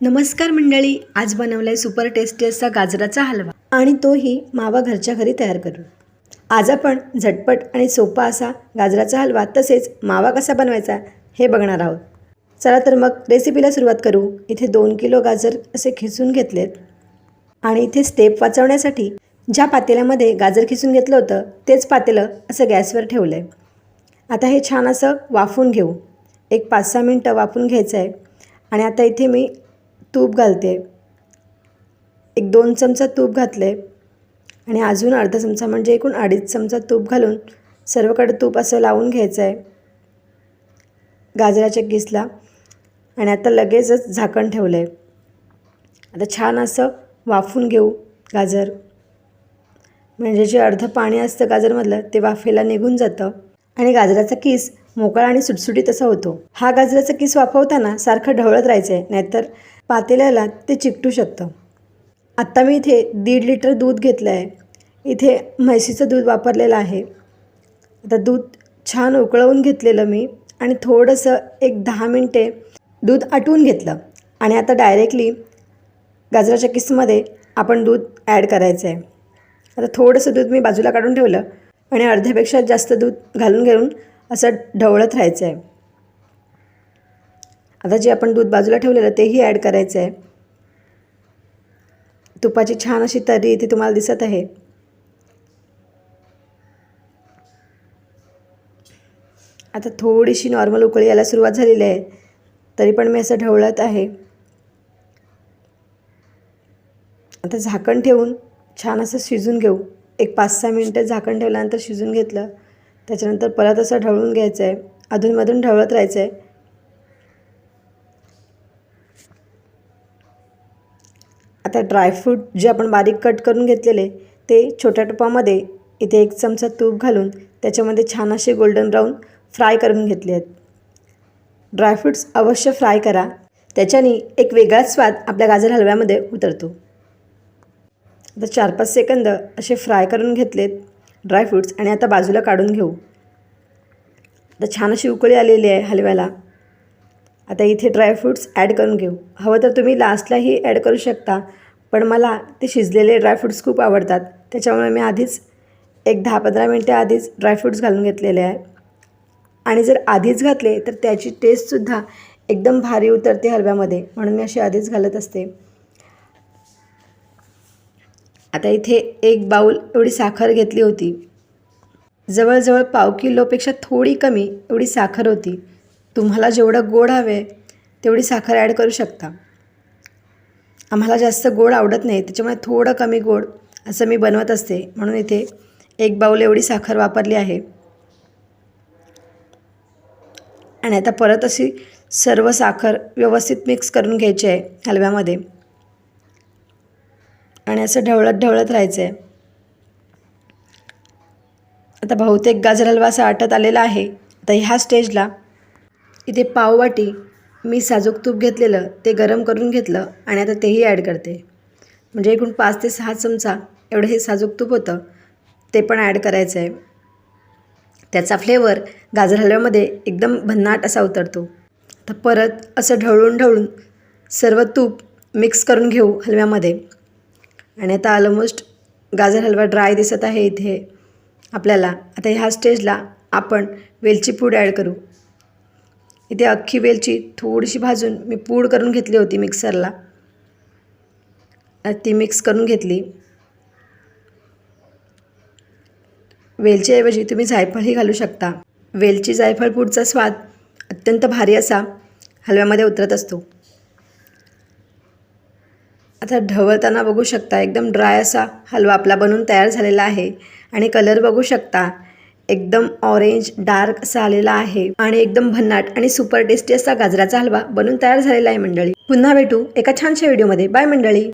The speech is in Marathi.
नमस्कार मंडळी आज बनवला आहे सुपर टेस्टी असा गाजराचा हलवा आणि तोही मावा घरच्या घरी तयार करू आज आपण झटपट आणि सोपा असा गाजराचा हलवा तसेच मावा कसा बनवायचा हे बघणार आहोत. चला तर मग रेसिपीला सुरुवात करू. इथे दोन किलो गाजर असे खिसून घेतलेत. आणि इथे स्टेप वाचवण्यासाठी ज्या पातेल्यामध्ये गाजर खिसून घेतलं होतं तेच पातेलं असं गॅसवर ठेवलं आहे आता हे छान असं वाफून घेऊ. एक पाच सहा मिनटं वाफून घ्यायचं आहे आणि आता इथे मी तूप घालते. एक दोन चमचा तूप घातले आणि अजून अर्धा चमचा म्हणजे एकूण अडीच चमचा तूप घालून सर्वकडे तूप असं लावून घ्यायचं आहे गाजराच्या किसला. आणि आता लगेचच झाकण ठेवलं आहे आता छान असं वाफून घेऊ गाजर. म्हणजे जे अर्धं पाणी असतं गाजरमधलं ते वाफेला निघून जातं. आणि गाजराचा किस मोकळा आणि सुटसुटीत असा होतो. हा गाजराचा किस वाफवताना सारखं ढवळत राहायचं आहे नाहीतर पातेल्याला ते चिकटू शकतं. आत्ता मी इथे दीड लिटर दूध घेतलं आहे इथे म्हैशीचं दूध वापरलेलं आहे. आता दूध छान उकळवून घेतलेलं मी आणि थोडंसं एक दहा मिनटे दूध आटवून घेतलं. आणि आता डायरेक्टली गाजराच्या किसमध्ये आपण दूध ॲड करायचं आहे आता थोडंसं दूध मी बाजूला काढून ठेवलं आणि अर्ध्यापेक्षा जास्त दूध घालून घेऊन असं ढवळत राहायचं आहे आता जे आपण दूध बाजूला ठेवलेलं तेही ॲड करायचं आहे तुपाची छान अशी तरी इथे तुम्हाला दिसत आहे. आता थोडीशी नॉर्मल उकळी यायला सुरुवात झालेली आहे तरी पण मी असं ढवळत आहे. आता झाकण ठेवून छान असं शिजून घेऊ. एक पाच सहा मिनटं झाकण ठेवल्यानंतर शिजून घेतलं त्याच्यानंतर परत असं ढवळून घ्यायचं आहे अधूनमधून ढवळत राहायचं आहे आता ड्रायफ्रूट जे आपण बारीक कट करून घेतलेले ते छोट्या टोपामध्ये इथे एक चमचा तूप घालून त्याच्यामध्ये छान असे गोल्डन ब्राऊन फ्राय करून घेतले आहेत. ड्रायफ्रूट्स अवश्य फ्राय करा. त्याच्याने एक वेगळाच स्वाद आपल्या गाजर हलव्यामध्ये उतरतो. आता चार पाच सेकंद असे फ्राय करून घेतलेत. ड्रायफ्रूट्स आणि आता बाजूला काढून घेऊ. आता छान अशी उकळी आलेली आहे हलव्याला. आता इथे ड्रायफ्रूट्स ॲड करून घेऊ. हवं तर तुम्ही लास्टलाही ॲड करू शकता पण मला ते शिजलेले ड्रायफ्रूट्स खूप आवडतात. त्याच्यामुळे मी आधीच एक दहा पंधरा मिनटं आधीच ड्रायफ्रूट्स घालून घेतलेले आहे. आणि जर आधीच घातले तर त्याची टेस्टसुद्धा एकदम भारी उतरते हलव्यामध्ये. म्हणून मी अशी आधीच घालत असते. आता इथे एक बाऊल एवढी साखर घेतली होती. जवळजवळ पाव किलोपेक्षा थोडी कमी एवढी साखर होती. तुम्हाला जेवढं गोड हवे तेवढी साखर ॲड करू शकता. आम्हाला जास्त गोड आवडत नाही त्याच्यामुळे थोडं कमी गोड असं मी बनवत असते. म्हणून इथे एक बाऊल एवढी साखर वापरली आहे. आणि आता परत अशी सर्व साखर व्यवस्थित मिक्स करून घ्यायची आहे हलव्यामध्ये. आणि असं ढवळत ढवळत राहायचं आहे आता बहुतेक गाजर हलवा असा आटत आलेला आहे. तर ह्या स्टेजला इथे पाववाटी मी साजूक तूप घेतलेलं ते गरम करून घेतलं आणि आता तेही ॲड करते. म्हणजे एकूण पाच ते सहा चमचा एवढं हे साजूक तूप होतं ते पण ॲड करायचं आहे त्याचा फ्लेवर गाजर हलव्यामध्ये एकदम भन्नाट असा उतरतो. तर परत असं ढवळून ढवळून सर्व तूप मिक्स करून घेऊ हलव्यामध्ये. आणि आता ऑलमोस्ट गाजर हलवा ड्राय दिसत आहे इथे आपल्याला. आता ह्या स्टेजला आपण वेलची पूड ॲड करू. इथे अख्खी वेलची थोडीशी भाजून मी पूड करून घेतली होती मिक्सरला ती मिक्स करून घेतली. वेलचीऐवजी तुम्ही जायफळही घालू शकता. वेलची जायफळ पूडचा स्वाद अत्यंत भारी असा हलव्यामध्ये उतरत असतो. आता ढवळताना बघू शकता एकदम ड्राय असा हलवा आपला बनून तयार झालेला आहे. आणि कलर बघू शकता एकदम ऑरेंज डार्क असा आलेला आहे. आणि एकदम भन्नाट आणि सुपर टेस्टी असा गाजराचा हलवा बनून तयार झालेला आहे मंडळी. पुन्हा भेटू एका छानशा व्हिडिओमध्ये बाय मंडळी.